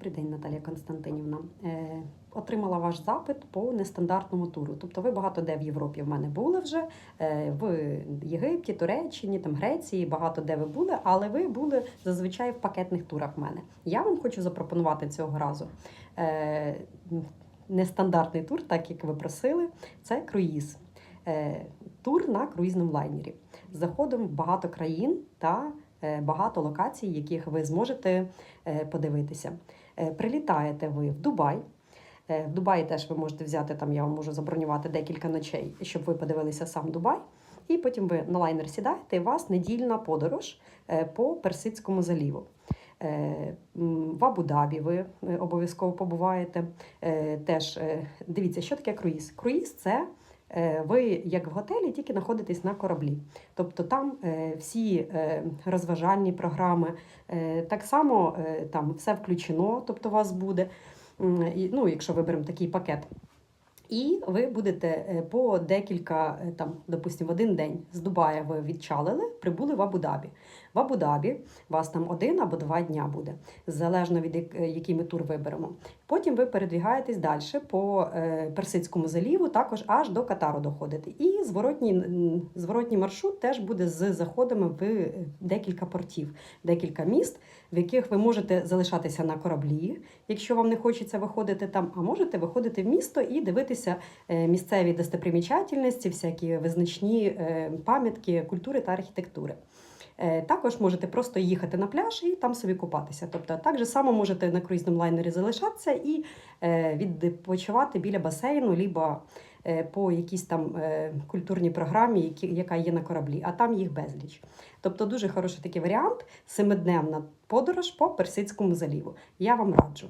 Добрий день, Наталія Константинівна. Е, отримала ваш запит по нестандартному туру. Тобто ви багато де в Європі в мене були вже, е, в Єгипті, Туреччині, там Греції, багато де ви були, але ви були зазвичай в пакетних турах в мене. Я вам хочу запропонувати цього разу. Е, Нестандартний тур, так як ви просили, це круїз. Е, Тур на круїзному лайнері з заходом в багато країн та багато локацій, яких ви зможете е, подивитися. Е, Прилітаєте ви в Дубай. Е, В Дубаї теж ви можете взяти там, я вам можу забронювати декілька ночей, щоб ви подивилися сам Дубай. І потім ви на лайнер сідаєте, і у вас недільна подорож е, по Персидському заліву. Е, В Абу-Дабі ви е, обов'язково побуваєте. Е, Теж е, дивіться, що таке круїз. Круїз це е, ви як в готелі, тільки знаходитесь на кораблі. Тобто там е, всі е, розважальні програми, е, так само е, там все включено, тобто у вас буде. Ну, якщо виберемо такий пакет. І ви будете е, по декілька, е, там, допустимо, в один день з Дубая ви відчалили, прибули в Абу-Дабі. В Абу-Дабі вас там один або два дня буде, залежно від е, який ми тур виберемо. Потім ви передвігаєтесь далі по Персидському заліву, також аж до Катару доходите. І зворотній, зворотній маршрут теж буде з заходами в декілька портів, декілька міст, в яких ви можете залишатися на кораблі, якщо вам не хочеться виходити там, а можете виходити в місто і дивитися е, місцеві достопримічательності, всякі визначні е, пам'ятки культури та архітектури. Е, Також можете просто їхати на пляж і там собі купатися. Тобто, так же само можете на круїзному лайнері залишатися і відпочивати біля басейну, либо по якійсь там культурній програмі, яка є на кораблі, а там їх безліч. Тобто дуже хороший такий варіант семидневна подорож по Персидському заліву. Я вам раджу.